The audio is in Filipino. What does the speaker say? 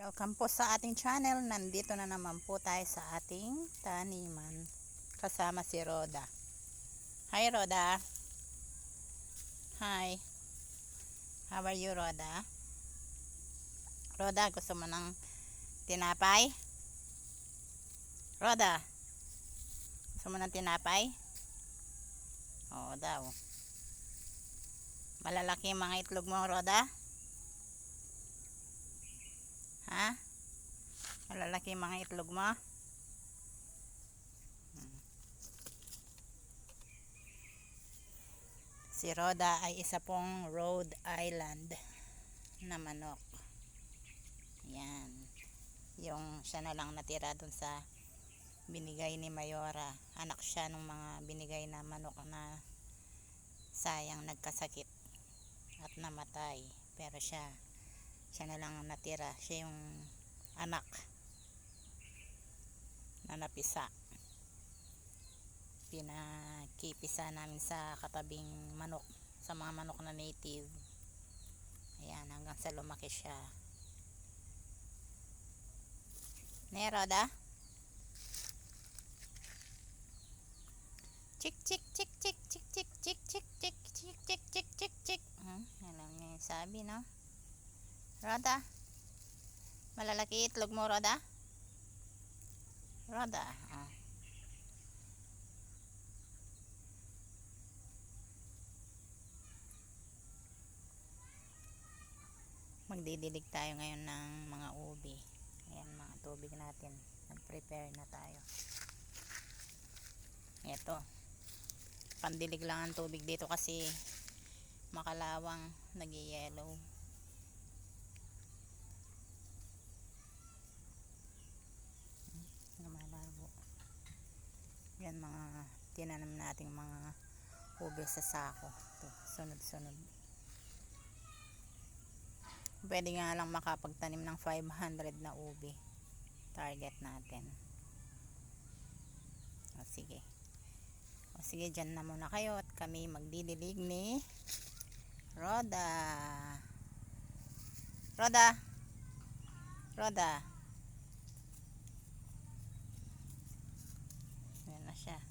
Welcome po sa ating channel. Nandito na naman po tayo sa ating taniman. Kasama si Roda. Hi Roda. Hi. How are you Roda? Roda, gusto mo ng tinapay? Roda. Gusto mo ng tinapay? Oo daw. Malalaki mga itlog mo, Roda? Ha? Malalaki yung mga itlog mo? Hmm. Si Roda ay isa pong Rhode Island na manok. Yan. Yung siya na lang natira dun sa binigay ni Mayora. Anak siya ng mga binigay na manok na sayang nagkasakit at namatay. Pero siya siya na lang ang natira siya yung anak na napisa pinakipisa namin sa katabing manok sa mga manok na native ayan hanggang sa lumaki siya ne Roda chik chik chik chik chik chik chik chik chik chik chik chik chik chik hmm, alam niya yung sabi no Roda. Malalaki itlog mo, Roda? Roda. Oh. Magdidilig tayo ngayon ng mga ubi. Ayan, mga tubig natin. Nag-prepare na tayo. Ito. Pandilig lang ang tubig dito kasi makalawang nag-yellow. Yan mga tinanam nating mga ube sa sako. Ito, sunod sunod pwede nga lang makapagtanim ng 500 na ube. Target natin. O sige. O sige dyan na muna kayo at kami magdidilig ni Roda. Roda! Roda Yeah.